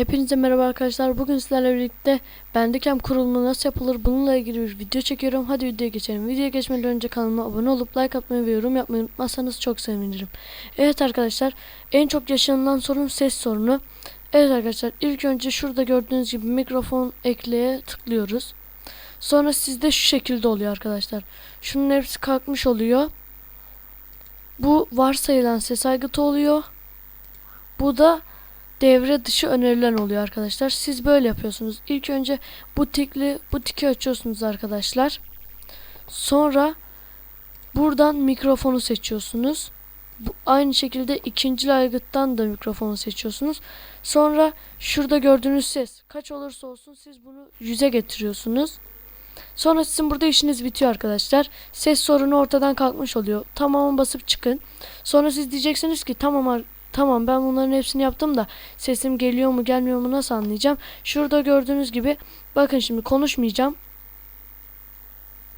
Hepinize merhaba arkadaşlar. Bugün sizlerle birlikte Bandicam kurulumu nasıl yapılır bununla ilgili bir video çekiyorum. Hadi videoya geçelim. Videoya geçmeden önce kanalıma abone olup like atmayı ve yorum yapmayı unutmazsanız çok sevinirim. Evet arkadaşlar en çok yaşanılan sorun ses sorunu. Evet arkadaşlar ilk önce şurada gördüğünüz gibi mikrofon ekleye tıklıyoruz. Sonra sizde şu şekilde oluyor arkadaşlar. Şunun hepsi kalkmış oluyor. Bu varsayılan ses aygıtı oluyor. Bu da devre dışı önerilen oluyor arkadaşlar. Siz böyle yapıyorsunuz. İlk önce bu tikli bu tiki açıyorsunuz arkadaşlar. Sonra buradan mikrofonu seçiyorsunuz. Bu, aynı şekilde ikinci aygıttan da mikrofonu seçiyorsunuz. Sonra şurada gördüğünüz ses kaç olursa olsun siz bunu yüze getiriyorsunuz. Sonra sizin burada işiniz bitiyor arkadaşlar. Ses sorunu ortadan kalkmış oluyor. Tamam'a basıp çıkın. Sonra siz diyeceksiniz ki tamam Tamam ben bunların hepsini yaptım da sesim geliyor mu gelmiyor mu nasıl anlayacağım? Şurada gördüğünüz gibi bakın şimdi konuşmayacağım.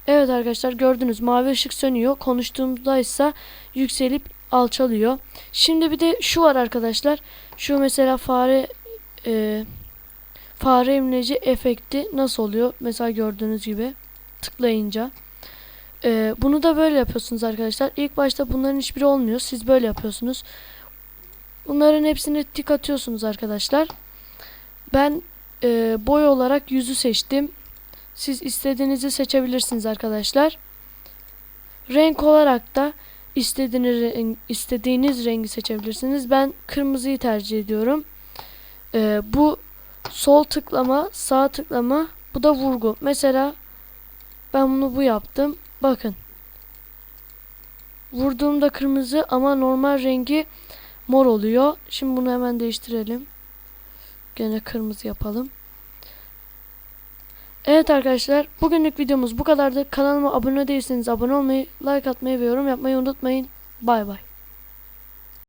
Evet arkadaşlar gördünüz mavi ışık sönüyor. Konuştuğumda ise yükselip alçalıyor. Şimdi bir de şu var arkadaşlar. Şu mesela fare e, fare imleci efekti nasıl oluyor? Mesela gördüğünüz gibi tıklayınca. E, bunu da böyle yapıyorsunuz arkadaşlar. İlk başta bunların hiçbiri olmuyor. Siz böyle yapıyorsunuz. Bunların hepsini tik atıyorsunuz arkadaşlar. Ben e, boy olarak yüzü seçtim. Siz istediğinizi seçebilirsiniz arkadaşlar. Renk olarak da istediğiniz, istediğiniz rengi seçebilirsiniz. Ben kırmızıyı tercih ediyorum. E, bu sol tıklama, sağ tıklama, bu da vurgu. Mesela ben bunu bu yaptım. Bakın. Vurduğumda kırmızı ama normal rengi mor oluyor. Şimdi bunu hemen değiştirelim. Gene kırmızı yapalım. Evet arkadaşlar bugünlük videomuz bu kadardı. Kanalıma abone değilseniz abone olmayı, like atmayı ve yorum yapmayı unutmayın. Bay bay.